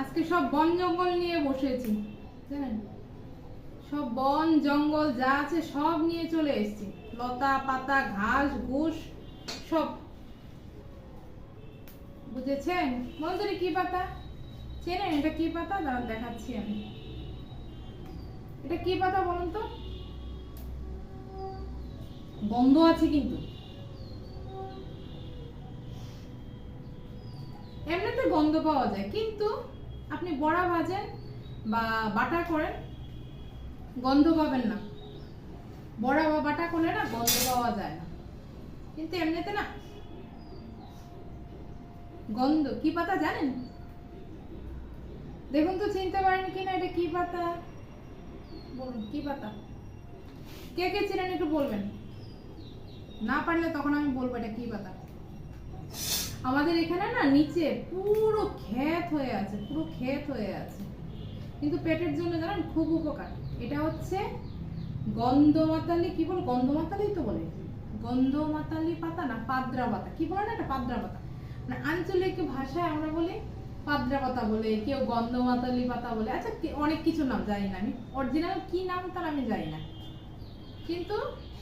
আজকে সব বন জঙ্গল নিয়ে বসেছি, জানেন? সব বন জঙ্গল যা আছে সব নিয়ে চলে এসেছি। লতা, পাতা, ঘাস, ঘুষ, সব। বুঝেছেন? বন্ধুরি কি পাতা? চেনেন এটা কি পাতা? দাঁড়ান, দেখাচ্ছি আমি। এটা কি পাতা বলুন তো? গন্ধ আছে কিন্তু। এমনিতে গন্ধ পাওয়া যায়, কিন্তু আপনি বড়া ভাজেন বা বাটা করেন, গন্ধ পাবেন না। বড়া বা বাটা করলে না গন্ধ পাওয়া যায় না। কিন্তু এমনিতে না গন্ধ, কি পাতা জানেন? দেখুন তো, চিনতে পারেন কি না এটা কি পাতা? বলুন, কি পাতা? কে কে চিনেন একটু বলবেন? না পারলে তখন আমি বলব এটা কি পাতা। আমাদের এখানে না নিচে পুরো ক্ষেত হয়ে আছে, পুরো ক্ষেত হয়ে আছে। কিন্তু পেটের জন্য জানেন খুব উপকার। এটা হচ্ছে গন্ধমাতালি, কি বলে? গন্ধমাতালি তো বলে। গন্ধমাতালি পাতা না পাদ্রা পাতা? কি বলে না এটা? পাদ্রা পাতা। মানে আঞ্চলিক ভাষায় আমরা বলি পাদ্রা পাতা বলে, কেউ গন্ধমাতালি পাতা বলে। আচ্ছা অনেক কিছু নাম জানি না আমি। অরিজিনাল কি নাম তার আমি জানি না। কিন্তু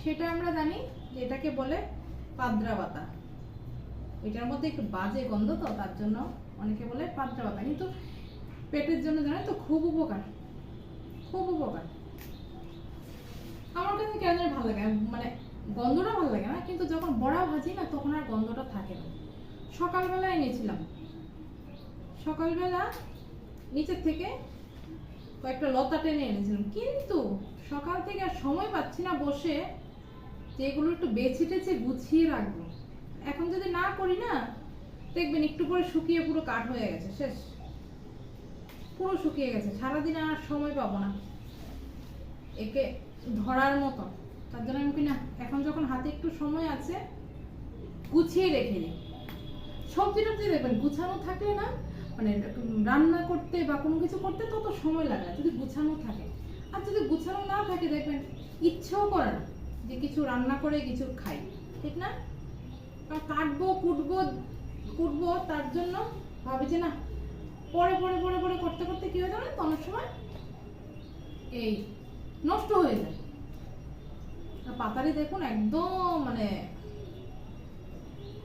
সেটা আমরা জানি, এটাকে বলে পাদ্রা পাতা। এটার মধ্যে একটু বাজে গন্ধ তো, তার জন্য অনেকে বলে পাদ্রা পাতা। কিন্তু পেটের জন্য জানেন তো খুব উপকার খুব উপকার। আমার কাছে কেন ভালো লাগে মানে গন্ধটা ভালো লাগে না, কিন্তু যখন বড়া ভাজি না, তখন আর গন্ধটা থাকে না। সকালবেলা এনেছিলাম। সকালবেলা নিচের থেকে কয়েকটা লতা টেনে এনেছিলাম। কিন্তু সকাল থেকে আর সময় পাচ্ছি না বসে যে এগুলো একটু বেছে টেছে গুছিয়ে রাখব। এখন যদি না করি না, দেখবেন একটু করে শুকিয়ে পুরো কাঠ হয়ে গেছে, শেষ। পুরো শুকিয়ে গেছে, সারাদিন আর সময় পাবো না। একে ধরার মতো। তার জন্য আমি না, এখন যখন হাতে একটু সময় আছে, গুছিয়ে রেখে দিই সবজি টবজি দেখবেন, গুছানো থাকলে না মানে রান্না করতে বা কোনো কিছু করতে তত সময় লাগে না, যদি গুছানো থাকে। আর যদি গুছানো না থাকে, দেখবেন ইচ্ছেও করে না যে কিছু রান্না করে, কিছু খাই, ঠিক না? কাটবো, কুটবো কুটবো, তার জন্য ভাবি যে না, পরে পরে পরে পরে করতে করতে কি হয়ে যাবে? অনেক সময় এই নষ্ট হয়ে যায়। পাতারি দেখুন একদম মানে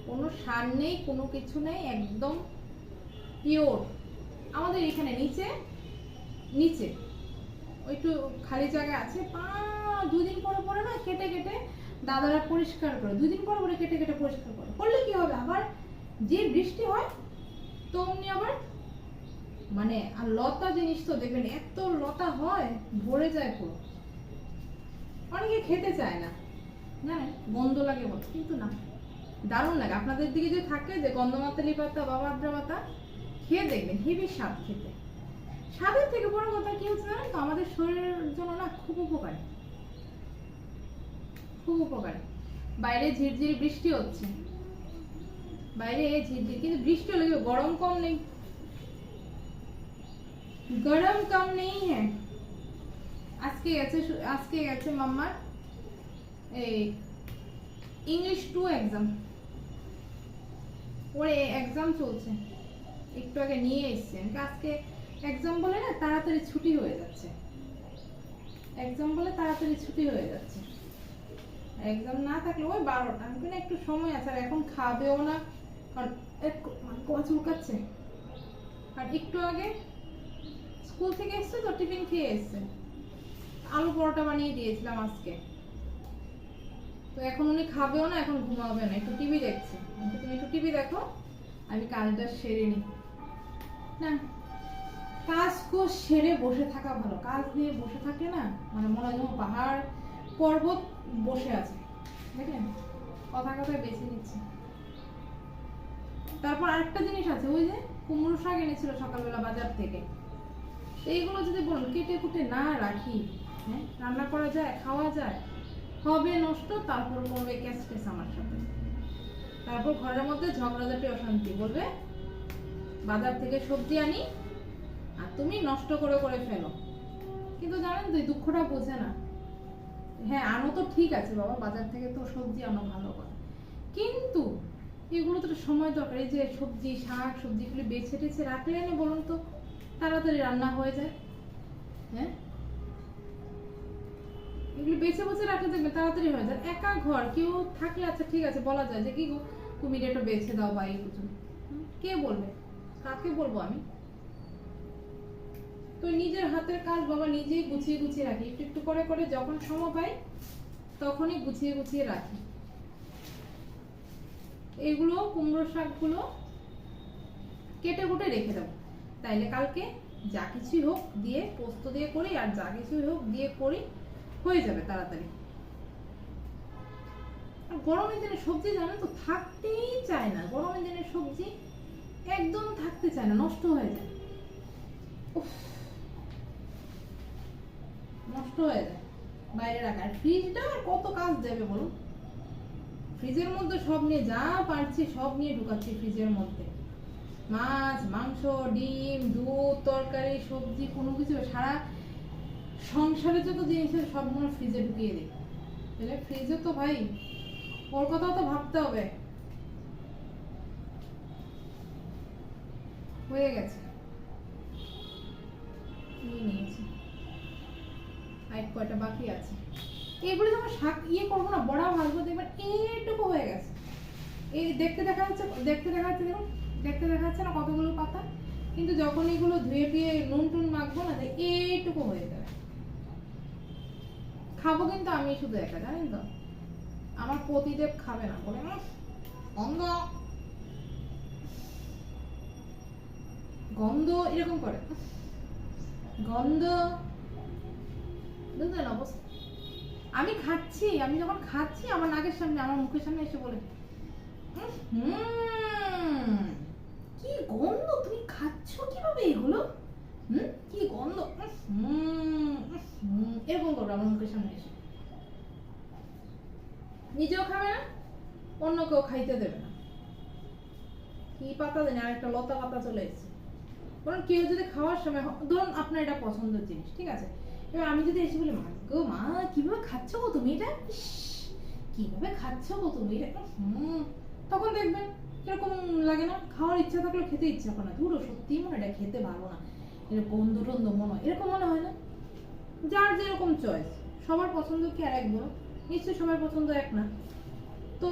কোনো সার নেই, কোনো কিছু নেই, একদম পিওর আমাদের এখানে নিচে নিচে, ওই একটু খালি জায়গা আছে, পা দুদিন পরে পরে না কেটে কেটে দাদারা পরিষ্কার করে, দুদিন পর পরে কেটে কেটে পরিষ্কার করে। করলে কি হবে? আবার যে বৃষ্টি হয় তো অমনি আবার মানে আর লতা জিনিস তো দেখবেন, এত লতা হয়, ভরে যায় পুরো। অনেকে খেতে চায় না। জানেন গন্ধ লাগে বলে, কিন্তু না। দারুণ লাগে। আপনাদের দিকে যে থাকে যে গন্ধমাতালি পাতা বা বাদ্রা পাতা, খেয়ে দেখবেন, হেভি স্বাদ খেতে। স্বাদের থেকে বড় কথা কি হচ্ছে জানেন তো? আমাদের শরীরের জন্য না খুব উপকারী। খুব উপকারী। বাইরে ঝিরঝির বৃষ্টি হচ্ছে। বাইরে ঝিরঝির, কিন্তু বৃষ্টি হলে গরম কম নেই? গরম কম নেই হ্যাঁ। আজকে গেছে আজকে গেছে মাম্মার এই ইংলিশ টু এক্সাম ওর এক্সাম চলছে। একটু আগে নিয়ে এসছে। আজকে এক্সাম বলে না, তাড়াতাড়ি ছুটি হয়ে যাচ্ছে। এক্সাম বলে তাড়াতাড়ি ছুটি হয়ে যাচ্ছে। এক্সাম না থাকলে ওই বারোটা। আমি কিনা একটু সময় আছে, আর এখন খাবেও না। মানে কোয়া চুলকাচ্ছে। আর একটু আগে স্কুল থেকে এসছে তো, টিফিন খেয়ে এসছে। আলু পরোটা বানিয়ে দিয়েছিলাম আজকে। তো এখন উনি খাবেও না, এখন ঘুমাবে না। একটু টিভি দেখছে। তুমি একটু টিভি দেখো, আমি কাজটা সেরে নিই। না, কাজ কোজ সেরে বসে থাকা ভালো। কাজ নিয়ে বসে থাকে না মানে মনে হয় পাহাড় পর্বত বসে আছে। দেখলেন? কথা কথায় বেছে নিচ্ছে। তারপর আরেকটা জিনিস আছে, ওই যে কুমড়ো শাক এনেছিল সকালবেলা বাজার থেকে। এইগুলো যদি বলুন কেটে কুটে না রাখি হ্যাঁ? রান্না করা যায়, খাওয়া যায়, হবে নষ্ট, তারপর করবে ক্যাশ ক্যাশ আমার সাথে। তারপর ঘরের মধ্যে ঝগড়াঝাটি অশান্তি, বলবে, বাজার থেকে সবজি আনি, আর তুমি নষ্ট করে করে ফেলো। কিন্তু জানেন তো দুঃখটা বোঝে না। হ্যাঁ আনো তো ঠিক আছে বাবা, বাজার থেকে তো সবজি আনো ভালো কথা কিন্তু এগুলো তো সময় দরকার, এই যে সবজি, শাক, সবজিগুলি বেছে টেছে রাখলে না বলুন তো? তাড়াতাড়ি রান্না হয়ে যায়। হ্যাঁ? এগুলো বেছে বেছে রাখলে দেখবে তাড়াতাড়ি হয়ে যায়। একা ঘর, কেউ থাকলে আচ্ছা ঠিক আছে, বলা যায় যে, কি গো, তুমি এটা বেছে দাও বা এই কে বলবে? কাকে বলব আমি? তো নিজের হাতের কাজ বাবা নিজেই গুছিয়ে গুছিয়ে রাখি। একটু একটু করে করে যখন সময় পাই তখনই গুছিয়ে গুছিয়ে রাখি। এগুলো কুমড়ো শাকগুলো কেটে কুটে রেখে দেবো। তাইলে কালকে যা কিছুই হোক দিয়ে পোস্ত দিয়ে করি আর যা কিছুই হোক দিয়ে করি হয়ে যাবে তাড়াতাড়ি। আর গরমের দিনে সবজি জানেন তো থাকতেই চায় না। গরমের দিনে সবজি একদম থাকতে চায় না নষ্ট হয়ে যায়। উফ, নষ্ট হয়ে যায়, বাইরে রাখা। ফ্রিজটা আর কত কাজ দেবে বলুন? ফ্রিজের মধ্যে সব নিয়ে যা পারছি, সব নিয়ে ঢুকাচ্ছি ফ্রিজের মধ্যে। মাছ, মাংস, ডিম, দুধ, তরকারি, সবজি, কোনো কিছু সারা সংসারে যত জিনিস সবগুলো ফ্রিজে ঢুকিয়ে দিই। তাহলে ফ্রিজে তো ভাই, ওর কথাও তো ভাবতে হবে। হয়ে গেছে। নিয়েছি? আর কয়টা বাকি আছে? এগুলো যখন শাক ইয়ে করব না বড়া ভাজবো দেখবেন এইটুকু হয়ে গেছে। এই দেখতে দেখা যাচ্ছে দেখতে দেখা যাচ্ছে দেখুন দেখতে দেখা যাচ্ছে না কতগুলো পাতা? কিন্তু যখন এগুলো ধুয়ে টুয়ে নুন টুন মাখবো না এইটুকু হয়ে যাবে। খাব কিন্তু আমি শুধু একা জানেন তো? আমার পতিদেব খাবে না বলে "উফ, গন্ধ। গন্ধ এরকম করে গন্ধ বুঝলেন অবস্থা। আমি খাচ্ছি, আমি যখন খাচ্ছি, আমার নাকের সামনে, আমার মুখের সামনে এসে বলে কি গন্ধ, তুমি খাচ্ছ কীভাবে এগুলো? কি গন্ধ? এরকম করবে আমার মুখের সামনে এসে। নিজেও খাবে না, অন্য কেউ খাইতে দেবে না। কি পাতা জানি আর একটা লতা পাতা চলে এসেছে। কারণ কেউ যদি খাওয়ার সময় ধরুন আপনার এটা পছন্দের জিনিস, ঠিক আছে? এবার আমি যদি এসে বলি, মা গো, মা, কীভাবে খাচ্ছ গো তুমি এটা? কীভাবে খাচ্ছ গো তুমি এটা? হুম। তখন দেখবেন এরকম লাগে না, খাওয়ার ইচ্ছা থাকলে খেতে ইচ্ছা করে না। ধুরো সত্যিই মনে এটা খেতে ভালো না। এরকম গন্ধ টন্ধ মনে এরকম মনে হয় না? যার যেরকম চয়েস সবার পছন্দ কি আর এক বলো? নিশ্চয়ই সবার পছন্দ এক না। তো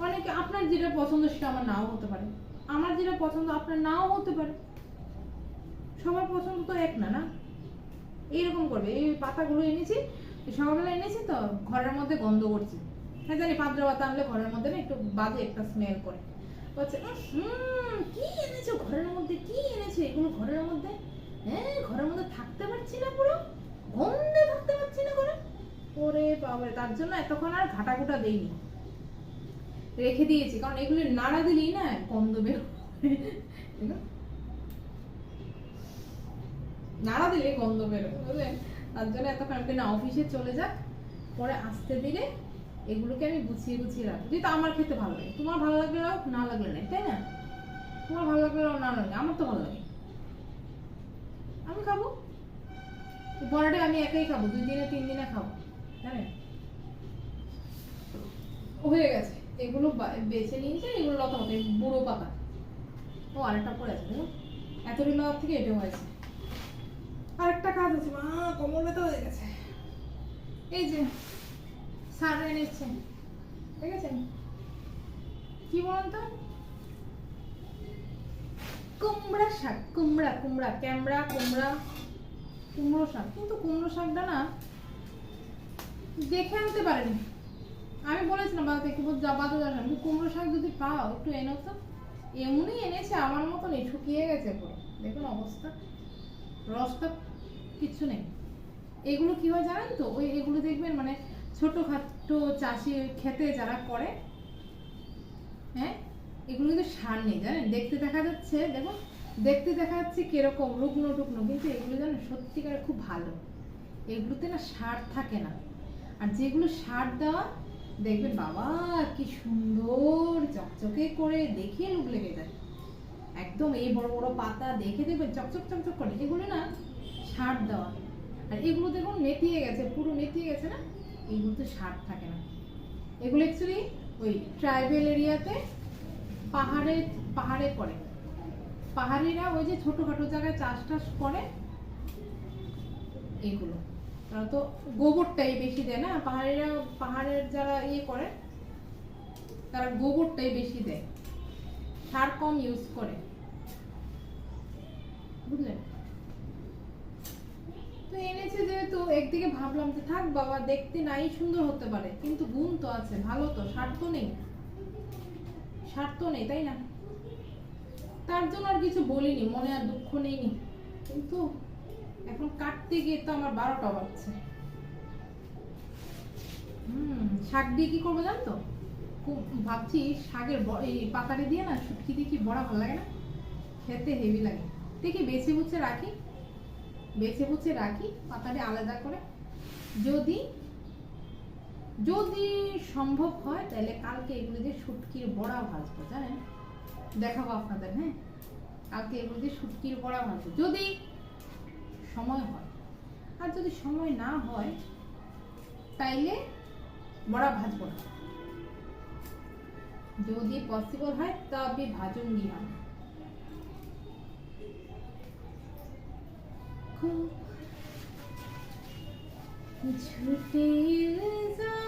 অনেকে আপনার যেটা পছন্দ সেটা আমার নাও হতে পারে। আমার যেটা পছন্দ আপনার নাও হতে পারে। সবার পছন্দ তো এক না না? এইরকম করবে। এই পাতাগুলো এনেছি সকালবেলা এনেছি তো ঘরের মধ্যে গন্ধ করছে। হ্যাঁ জানি পাত্র পাতা আনলে ঘরের মধ্যে না একটু বাজে একটা স্মেল করে। বলছে "উম, হুম কি এনেছো ঘরের মধ্যে? কি এনেছো? এগুলো ঘরের মধ্যে? হ্যাঁ ঘরের মধ্যে থাকতে পারছি না পুরো। গন্ধে থাকতে পারছি না করে ওরে বাবারে তার জন্য এতক্ষণ আর ঘাটা ঘুটা দেইনি। রেখে দিয়েছি কারণ এগুলো নাড়া দিলেই না গন্ধ বের। নাড়া দিলে গন্ধ বেরোবে বুঝলেন? তার জন্য এতক্ষণ আপনি না অফিসে চলে যাক, পরে আসতে দিলে এগুলোকে আমি গুছিয়ে গুছিয়ে রাখব। যেহেতু আমার খেতে ভালো লাগে। তোমার ভালো লাগলে রাখ, না লাগলে না তাই না? তোমার ভালো লাগলে রাখ, না লাগে আমার তো ভালো লাগে। আমি খাব। বড়াটা আমি একাই খাব, দুই দিনে, তিন দিনে খাব জানেন হয়ে গেছে। এগুলো বেছে নিয়েছে এগুলো লতা এই বুড়ো পাতা। ও, আরেকটা পড়ে আছে এতটি লতা থেকে এটা হয়েছে। আরেকটা কাজ আছে, মা কোমর ব্যথা হয়ে গেছে। এই যে, সার এনেছেন ঠিক আছে? কি বলুন তো? কুমড়া শাক, কুমড়া কুমড়া, ক্যামড়া, কুমড়া, কুমড়ো শাক। কিন্তু কুমড়ো শাকটা না, দেখে আনতে পারেনি। আমি বলেছিলাম, বাবা একটু যা বাদে যাবে। কিন্তু কুমড়ো শাক যদি পাও, একটু এনো তো। এমনি এনেছে, আমার মতনই, শুকিয়ে গেছে পুরো। দেখুন অবস্থা। রসটা কিচ্ছু নেই। এগুলো কি হয় জানেন তো? ওই এগুলো দেখবেন মানে ছোটখাটো চাষি খেতে যারা করে হ্যাঁ? এগুলো কিন্তু সার নেই, জানেন? দেখতে দেখা যাচ্ছে, দেখুন, দেখতে দেখা যাচ্ছে কীরকম, রুগ্ন টুকনো কিন্তু এগুলো জানেন সত্যিকার খুব ভালো। এগুলোতে না সার থাকে না। আর যেগুলো সার দেওয়া, দেখবেন বাবা, কি সুন্দর চকচকে করে দেখে লুক লেগে যায়। একদম এই বড় বড় পাতা দেখে দেখবেন চকচক চকচক করে। এগুলো না সার দেওয়া। আর এগুলো দেখুন নেতিয়ে গেছে, পুরো নেতিয়ে গেছে না? এগুলোতে সার থাকে না। এগুলো অ্যাকচুয়ালি ওই ট্রাইবেল এরিয়াতে পাহাড়ে পাহাড়ে করে পাহাড়িরা ওই যে ছোটখাটো জায়গায় চাষ টাস করে এগুলো। তারা তো গোবরটাই বেশি দেয় না? পাহাড়িরা, পাহাড়ের যারা ইয়ে করে, তারা গোবরটাই বেশি দেয়। সার কম ইউজ করে। বুঝলেন? এনেছে যেহেতু, একদিকে ভাবলাম যে থাক বাবা, দেখতে নাই, সুন্দর হতে পারে। কিন্তু গুণ তো আছে, ভালো তো, স্বার্থ নেই। স্বার্থ নেই, তাই না? তার জন্য আর কিছু বলিনি, মনে আর দুঃখ নেইনি। কিন্তু এখন কাটতে গিয়ে তো আমার বারোটা বাজছে। হুম, শাক দিয়ে কি করব জানো তো খুব ভাবছি শাকের এই পাতাটা দিয়ে না, শুটকি দিয়ে কি বড়া ভালো লাগে না? খেতে হেভি লাগে। দেখি বেছে বুছে রাখি। বেছে বুছে রাখি, পাতাটা আলাদা করে। যদি যদি সম্ভব হয়, তাহলে কালকে এগুলো দিয়ে শুটকির বড়া ভাজবো, জানেন? দেখাবো আপনাদের হ্যাঁ? কালকে এগুলো দিয়ে শুটকির বড়া ভাজবো। যদি সময় হয়, আর যদি সময় না হয়, তাইলে বড়া ভাজবো না। যদি পসিবল হয়, তবে ভাজুঙ্গি हम झूठे इल्जाम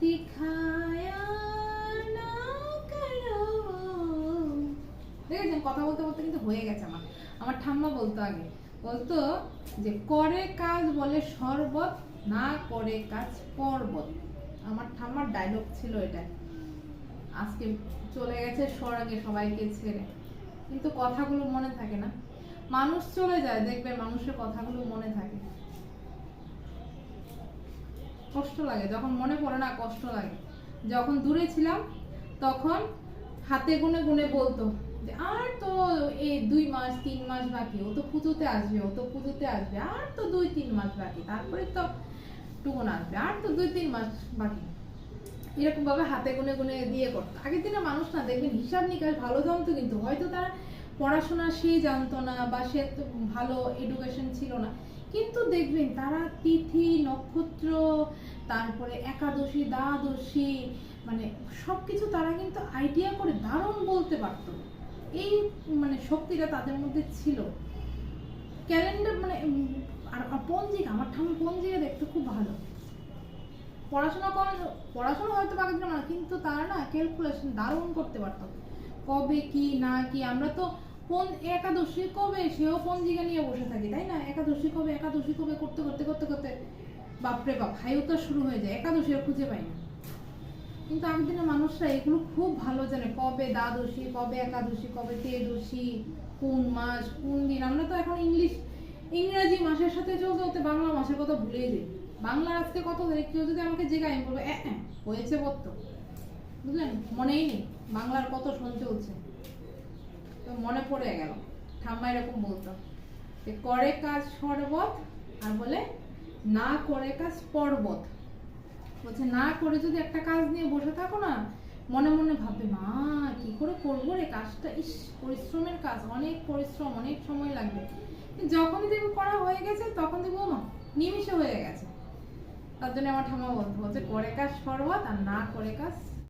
দিখায়া না করো। দেখেছেন, কথা বলতে বলতে কিন্তু হয়ে গেছে আমার। আমার ঠাম্মা বলতো আগে, বলতো যে, করে কাজ বলে শরবত, না করে কাজ পর্বত। আমার ঠাম্মার ডায়লগ ছিল এটা। আজকে চলে গেছে সরাগে সবাইকে ছেড়ে। কিন্তু কথাগুলো মনে থাকে না। মানুষ চলে যায় দেখবে মানুষের কথাগুলো মনে থাকে। কষ্ট লাগে, যখন মনে পড়ে না কষ্ট লাগে। যখন দূরে ছিলাম, তখন হাতে গুনে গুনে বলতো যে, আর তো এই দুই মাস, তিন মাস বাকি, ও তো পুজোতে আসবে, ও তো পুজোতে আসবে, আর তো দুই, তিন মাস বাকি, তারপরে তো টুকুন আসবে, আর তো দুই, তিন মাস বাকি। এরকম ভাবে হাতে গুনে গুনে দিয়ে করতো। আগের দিনে মানুষ না, দেখবেন হিসাব নিকাশ ভালো জানতো কিন্তু হয়তো তারা পড়াশোনা সে জানতো না বা সে ভালো এডুকেশন ছিল না। কিন্তু দেখবেন তারা তিথি, নক্ষত্র, তারপরে একাদশী, দ্বাদশী মানে সবকিছু তারা কিন্তু আইডিয়া করে দারুণ বলতে পারত। এই মানে শক্তিটা তাদের মধ্যে ছিল। ক্যালেন্ডার মানে আর পঞ্জিকা আমার ঠাকুর পঞ্জিকা দেখতে খুব ভালো। পড়াশোনা করার পড়াশোনা হয়তো দিন না কিন্তু তারা না ক্যালকুলেশন দারুণ করতে পারতো। কবে কি, না কি, আমরা তো কোন একাদশী কবে? সেও পঞ্জিকা নিয়ে বসে থাকে তাই না? একাদশী কবে একাদশী কবে করতে করতে করতে করতে। বাপরে বাপ হাইউতা শুরু হয়ে যায় একাদশী আর খুঁজে পাই না। কিন্তু আগের মানুষরা এগুলো খুব ভালো জানে কবে দ্বাদশী কবে একাদশী কবে ত্রয়োদশী কোন মাস কোন দিন। আমরা তো এখন ইংলিশ ইংরাজি মাসের সাথে চলতে চলতে বাংলা মাসের কথা ভুলেই যাই। বাংলা আজকে কত তারিখ? কেউ যদি আমাকে জেগায় আমি বলব "এ, এ, হয়েছে বত বুঝলেন? মনেই নেই বাংলার কত সন চলছে মনে পড়ে গেল। ঠাম্মা এরকম বলতো যে, করে কাজ শরবত আর বলে, না করে কাজ পর্বত। বলছে, না করে যদি একটা কাজ নিয়ে বসে থাকো না, মনে মনে ভাববে, মা, কি করে করব রে কাজটা? ইস, পরিশ্রমের কাজ, অনেক পরিশ্রম, অনেক সময় লাগবে। যখনই দেখব করা হয়ে গেছে, তখন দেখব মা নিমিষে হয়ে গেছে। তার জন্য আমার ঠাম্মা বলতো, বলছে, করে কাজ শরবত আর না করে কাজ